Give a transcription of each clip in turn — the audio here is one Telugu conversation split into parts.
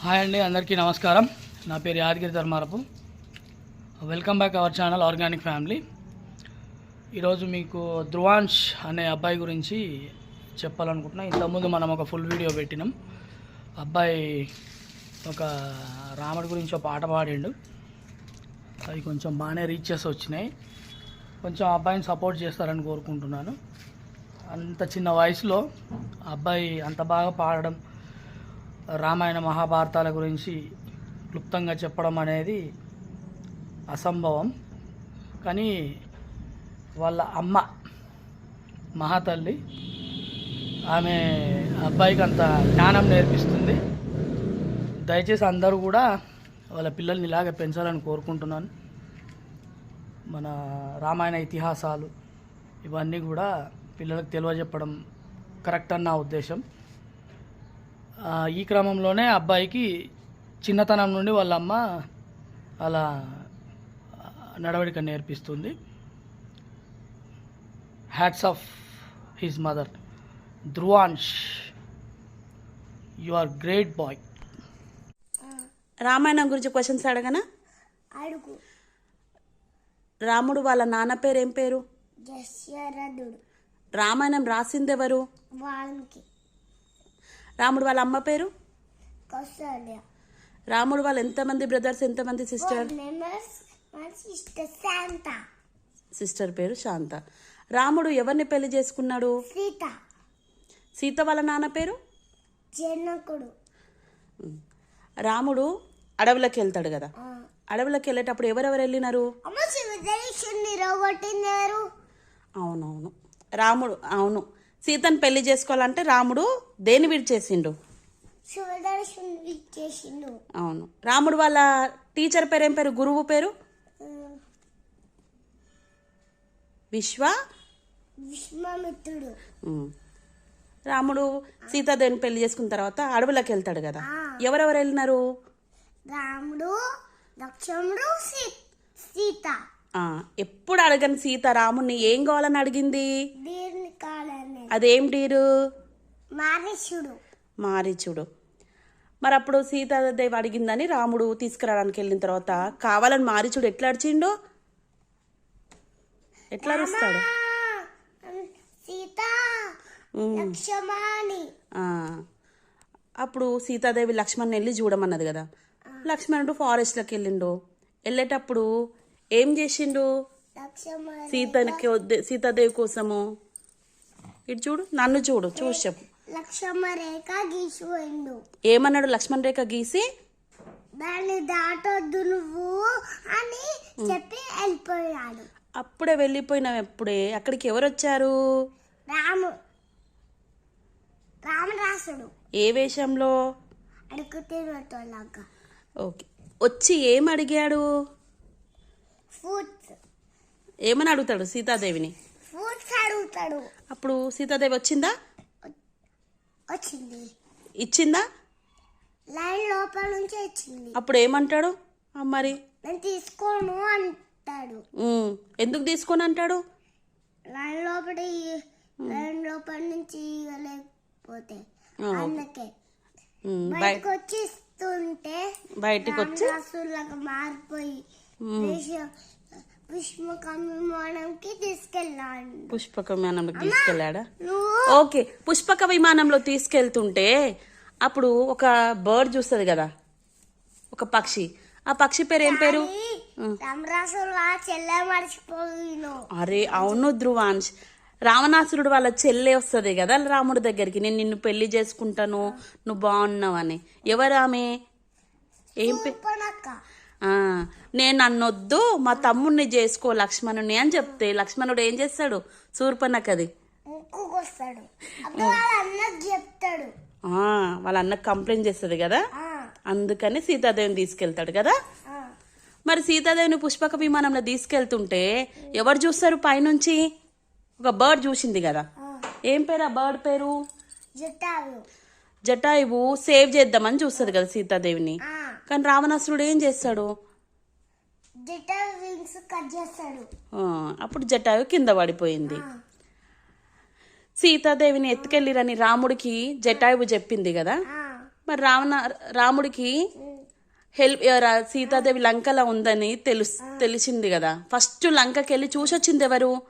హాయ్ అండి అందరికీ నమస్కారం. నా పేరు Yadagiri Dharmarapu. Welcome back our channel organic family ఈరోజు మీకు ధ్రువాంష్ అనే అబ్బాయి గురించి చెప్పాలనుకుంటున్నా. ఇంతకుముందు మనం ఒక ఫుల్ వీడియో పెట్టినాం. అబ్బాయి ఒక రాముడి గురించి ఒక పాట పాడిండు. అవి కొంచెం బాగానే రీచెస్ వచ్చినాయి. కొంచెం అబ్బాయిని సపోర్ట్ చేస్తారని కోరుకుంటున్నాను. అంత చిన్న వయసులో అబ్బాయి అంత బాగా పాడడం రామాయణ మహాభారతాల గురించి క్లుప్తంగా చెప్పడం అనేది అసంభవం. కానీ వాళ్ళ అమ్మ మహాతల్లి ఆమె అబ్బాయికి అంత జ్ఞానం నేర్పిస్తుంది. దయచేసి అందరూ కూడా వాళ్ళ పిల్లల్ని ఇలాగే పెంచాలని కోరుకుంటున్నాను. మన రామాయణ ఇతిహాసాలు ఇవన్నీ కూడా పిల్లలకు తెలియజెప్పడం కరెక్ట్ అని నా ఉద్దేశం. ఈ క్రమంలోనే అబ్బాయికి చిన్నతనం నుండి వాళ్ళ అమ్మ అలా నడవడిక నేర్పిస్తుంది. Hats off his mother Dhruvansh you are great boy Ramayanam గురించి క్వశ్చన్స్ అడగనా? అడుగు. రాముడు వాళ్ళ నాన్న పేరు ఏం పేరు? దశరథుడు రామాయణం రాసిందెవరు? వాల్మీకి. రాముడు వాళ్ళ అమ్మ పేరు? రాముడు వాళ్ళు ఎంతమంది బ్రదర్స్ ఎంతమంది సిస్టర్? సిస్టర్ పేరు శాంత. రాముడు ఎవరిని పెళ్ళి చేసుకున్నాడు? సీత. సీత వాళ్ళ నాన్న పేరు? జనకుడు. రాముడు అడవులకు వెళ్తాడు కదా. అడవులకు వెళ్ళేటప్పుడు ఎవరెవరు వెళ్ళినారు? అవునవును. రాముడు అవును. సీతను పెళ్ళి చేసుకోవాలంటే రాముడు దేని విడిచేసిండు? అవును. రాముడు వాళ్ళ టీచర్ పేరు ఏం పేరు? గురువు పేరు? విశ్వ? విశ్వామిత్రుడు. రాముడు సీతాదేవిని పెళ్ళి చేసుకున్న తర్వాత అడవులకు వెళ్తాడు కదా. ఎవరెవరు వెళ్ళినారు? రాముడు లక్ష్మణుడు సీత. ఎప్పుడు అడగని సీత రాముడిని ఏం కావాలని అడిగింది? అదేం డీరు? మారీచుడు మరి అప్పుడు సీతాదేవి అడిగిందని రాముడు తీసుకురావడానికి వెళ్ళిన తర్వాత కావాలని మారీచుడు ఎట్లా అడిచిండు? ఎట్లా అరుస్తాడు? ఆ, అప్పుడు సీతాదేవి లక్ష్మణ్ వెళ్ళి చూడమన్నది కదా. లక్ష్మణుడు ఫారెస్ట్లోకి వెళ్ళిండు. వెళ్ళేటప్పుడు ఏం చేసిండు? సీతకి వద్ద- సీతాదేవి కోసము? ఇటు చూడు నన్ను చూడు చూసి చెప్పు. లక్ష్మ రేఖ గీసిపోయిండు. ఏమన్నాడు లక్ష్మణ్ రేఖ గీసి? దాన్ని దాటొద్దు నువ్వు అని చెప్పి వెళ్ళిపోయాడు. అప్పుడే వెళ్ళిపోయినాం ఎప్పుడే? అక్కడికి ఎవరు వచ్చారు రాము రామదాసుడు ఏ వేషంలో? అడుగు తినటోలాగా ఓకే. వచ్చి ఏం అడిగాడు? ఏమని అడుగుతాడు సీతాదేవిని? అడుగుతాడు. అప్పుడు సీతాదేవి వచ్చిందా? వచ్చింది. ఇచ్చిందా? లైన్ లోపల నుంచి వచ్చింది అప్పుడు ఏమంటాడు? ఆ, మరి? నేను తీసుకోను అంటాడు. ఉమ్, ఎందుకు తీసుకొని అంటాడు? లైన్ లోపల లైన్ లోపల నుంచి ఇవ్వలేకపోతే ఆ, అందుకే. ఉమ్, బయ- బయటకు వచ్చి ఇస్తుంటే బయటికి వచ్చి రామదాసులాగా మారిపోయి పుష్పక విమానంలోకి తీసుకెళ్ళాడా? ఓకే పుష్పక విమానంలో తీసుకెళ్తుంటే అప్పుడు ఒక బర్డ్ చూస్తుంది కదా ఒక పక్షి. ఆ పక్షి పేరు ఏం పేరు? అరే అవును ధ్రువాంశ్. రావణాసురుడు వాళ్ళ చెల్లె వస్తుంది కదా రాముడి దగ్గరికి. నేను నిన్ను పెళ్ళి చేసుకుంటాను నువ్వు బాగున్నావని. ఎవరు ఆమె? ఏం నేను నన్నొద్దు మా తమ్ముడిని చేసుకో లక్ష్మణుని అని చెప్తే లక్ష్మణుడు ఏం చేస్తాడు? అన్నకు చెప్తాడు. వాళ్ళ అన్నకు కంప్లైంట్ చేస్తుంది కదా? అందుకని సీతాదేవిని తీసుకెళ్తాడు కదా. మరి సీతాదేవిని పుష్పక విమానంలో తీసుకెళ్తుంటే ఎవరు చూస్తారు పైనుంచి? ఒక బర్డ్ చూసింది కదా. ఏం పేరు ఆ బర్డ్ పేరు? జటాయువు సేవ్ చేద్దామని చూస్తుంది కదా సీతాదేవిని. కానీ రావణాసురుడు ఏం చేస్తాడు? అప్పుడు జటాయు కింద పడిపోయింది. సీతాదేవిని ఎత్తుకెళ్ళిరని రాముడికి జటాయువు చెప్పింది కదా? మరి రావణ రాముడికి హెల్ప్ సీతాదేవి లంకలో ఉందని తెలుసు తెలిసింది కదా. ఫస్ట్ లంకకి వెళ్ళి చూసొచ్చింది ఎవరు?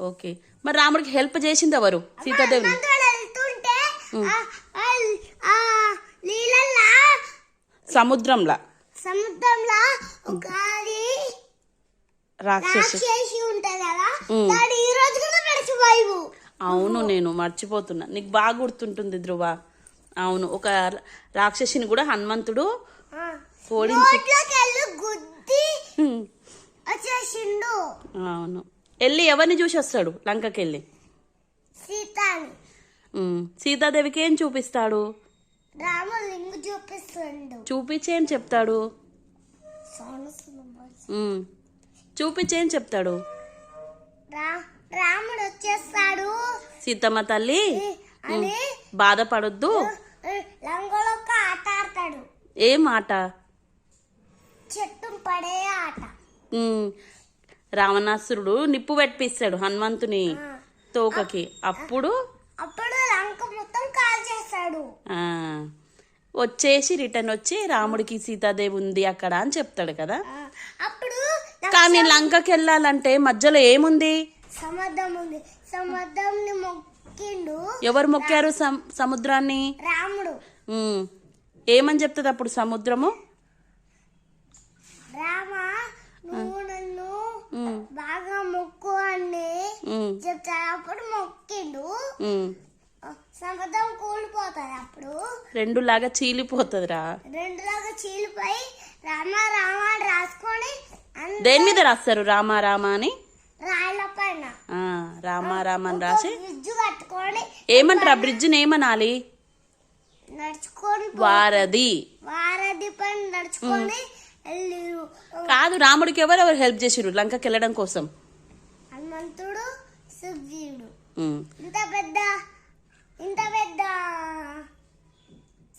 ఓకే. మరి రాముడికి హెల్ప్ చేసింది ఎవరు? సీతాదేవిని హనుమంతుడు వెళ్తుంటే ఆ- ఆ- ఆ నీళ్ళల్లా సముద్రంలా. సముద్రంలో ఒక రాక్షసు. ఉంటది కదా దాని ఈ రోజు కూడా మర్చిపోయి అవును నేను మర్చిపోతున్నా. నీకు బాగా గుర్తుంటుంది ధ్రువ. అవును ఒక రాక్షసిని కూడా హనుమంతుడు ఓడించి అవును. వెళ్ళి ఎవరిని చూసి వస్తాడు లంకకి వెళ్ళి. సీతాదేవికి ఏం చూపిస్తాడు? లింగు చూపిస్తుండు. చూపించి ఏం చెప్తాడు. చూపించి ఏం చెప్తాడు? రా రాముడు వచ్చేస్తాడు. సీతమ్మ తల్లి అని బాధపడొద్దు. లంగలో ఆట ఆడతాడు. ఏ మాట చెట్టు పడే ఆట. రావణాసురుడు నిప్పు పెట్టిస్తాడు హనుమంతుని తోకకి. అప్పుడు లంక మొత్తం కాల్ చేస్తాడు ఆ, వచ్చేసి రిటర్న్ వచ్చి రాముడికి సీతాదేవి ఉంది అక్కడ అని చెప్తాడు కదా. అప్పుడు కానీ లంకకి వెళ్ళాలంటే మధ్యలో ఏముంది? సముద్రం ఉంది. సముద్రంని మొక్కిండు ఎవరు మొక్కారు సమ్- సముద్రాన్ని? రాముడు. ఏమని చెప్తుంది అప్పుడు సముద్రము? రామ నువ్వు నన్ను ఉమ్, బాగా మొక్కు అని చెప్తాడు. అప్పుడు మొక్కిండు. సముద్రం కూలిపోతుంది అప్పుడు. రెండులాగా చీలిపోతుందిరా. రెండులాగా చీలిపోయి రామ రామ అని రాసుకొని దేని మీద రాస్తారు రామ రామ అని? రాళ్ళ పైన. రామ రామ అని రాసి బ్రిడ్జ్ కట్టుకొని ఏమంటారు ఆ బ్రిడ్జిని ఏమనాలి? నడుచుకొని వారధి. వారధి పైన నడుచుకొని వెళ్ళిరు కాదు రాముడికి ఎవరెవరు హెల్ప్ చేసిరు లంకకి వెళ్ళడం కోసం? హనుమంతుడు సుగ్రీవుడు. ఇంత పెద్ద ఇంత పెద్ద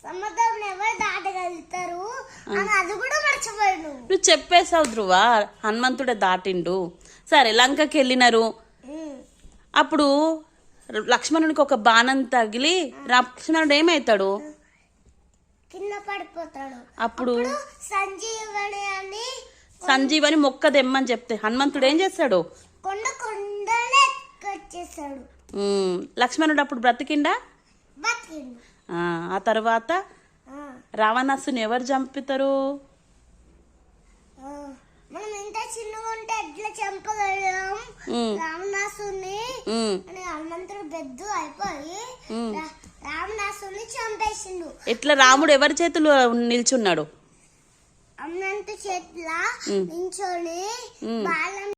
సముద్రం ఎవరు దాటగలుగుతారు? అని అది కూడా మర్చిపోయాడు నువ్వు చెప్పేశావు ధ్రువ హనుమంతుడే దాటిండు. సరే లంకకి వెళ్ళినారు. అప్పుడు లక్ష్మణునికి ఒక బాణం తగిలి లక్ష్మణుడు ఏమవుతాడు కింద పడిపోతాడు. అప్పుడు సంజీవని అని సంజీవని మొక్క దెమ్మని చెప్తే హనుమంతుడు ఏం చేస్తాడు? కొండ కొండనే వచ్చేసాడు లక్ష్మణుడు అప్పుడు బ్రతికిండా? ఆ, తర్వాత రావణాసుని ఎవరు చంపుతారు. మనం చిన్నగా ఉంటే ఎట్లా చంపగలం? ఉమ్, రావణాసుని ఉమ్. అని హనుమంతుడు బెద్దు అయిపోయి రా- రావణాసుని చంపేసిండు. ఎట్లా రాముడు ఎవరి చేతిలో నిల్చున్నాడు? అన్నంత చేతిలో నించొని బాలం